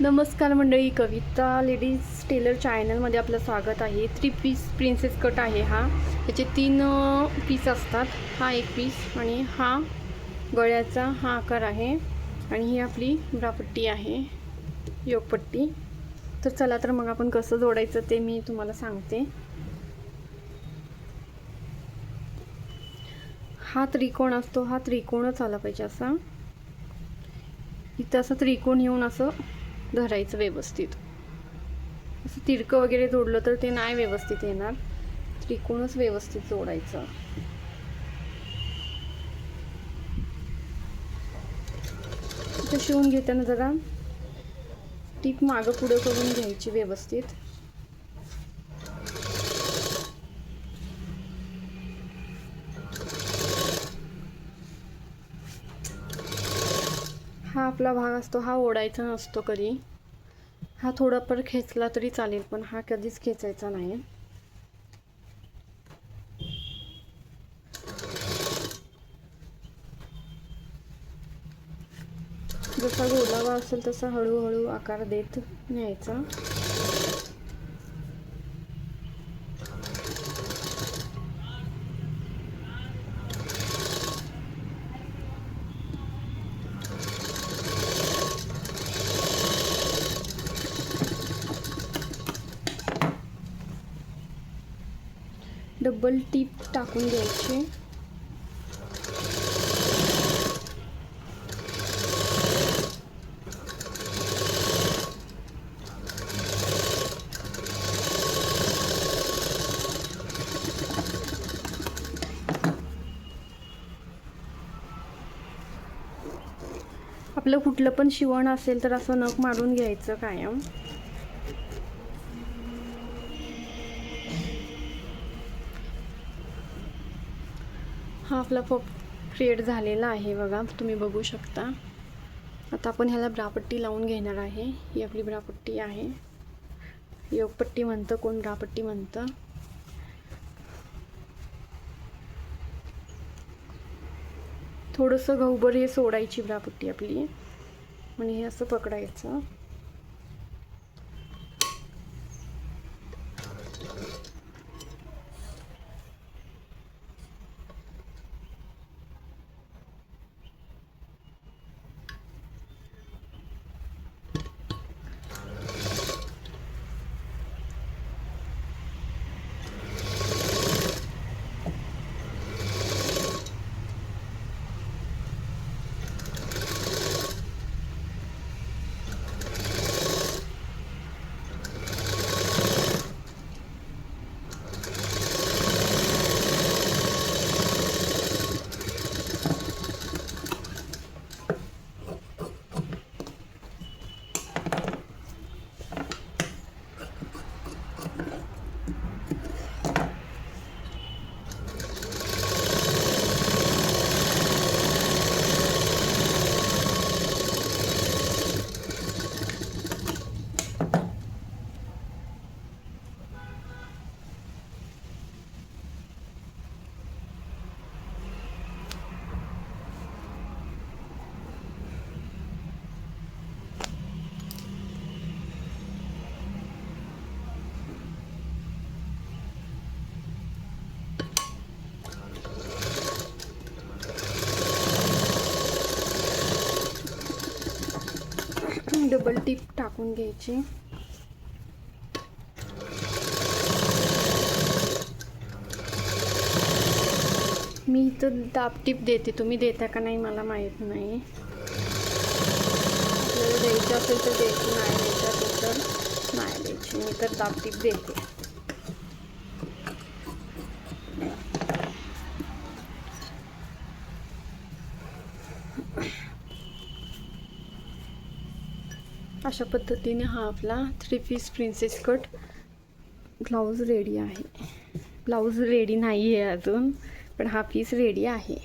नमस्कार मंडळी कविता ladies tailor चॅनलमध्ये आपलं स्वागत आहे. थ्री पीस प्रिन्सेस कट आहे हा. त्याचे तीन पीस असतात. हा एक पीस आणि हा गळ्याचा हा आकार आहे आणि ही आपली ब्रापट्टी आहे योगपट्टी. तर चला तर मग आपण कसं जोडायचं ते मी तुम्हाला सांगते. हा त्रिकोण असतो हा त्रिकोणच आला पाहिजे असा. इथं असं त्रिकोण येऊन असं धरायचं व्यवस्थित. असं तिरकं वगैरे जोडलं तर ते नाही व्यवस्थित येणार. त्रिकोणच व्यवस्थित जोडायचं. शिवून घेताना जरा टीप मागं पुढं करून घ्यायची व्यवस्थित हा आपला भाग असतो हा ओढायचा नसतो कधी. हा थोडाफार खेचला तरी चालेल पण हा कधीच खेचायचा नाही. जसा गोलावा असेल तसा हळूहळू आकार देत न्यायचा. डबल टीप टाकून घ्यायची आपलं कुठलं पण शिवण असेल तर असं नख मारून घ्यायचं कायम. हा आपला पप क्रिएट झालेला आहे बघा तुम्ही बघू शकता. आता आपण ह्याला ब्रापट्टी लावून घेणार आहे. ही आपली ब्रापट्टी आहे. योगपट्टी म्हणतं कोण ब्रापट्टी म्हणतं? थोडंसं गहुबर हे सोडायची ब्रापट्टी आपली. आणि हे असं पकडायचं. डबल टीप टाकून घ्यायची. मी इथं दाब टीप देते. तुम्ही देता का नाही मला माहीत नाही. आपल्याला द्यायचं असेल तर द्यायची नाही द्यायचं असेल तर नाही द्यायची. मी तर दाब टीप देते. अशा पद्धतीने हा आपला three piece princess cut blouse ready आहे. ब्लाऊज रेडी नाही आहे अजून पण हा पीस रेडी आहे.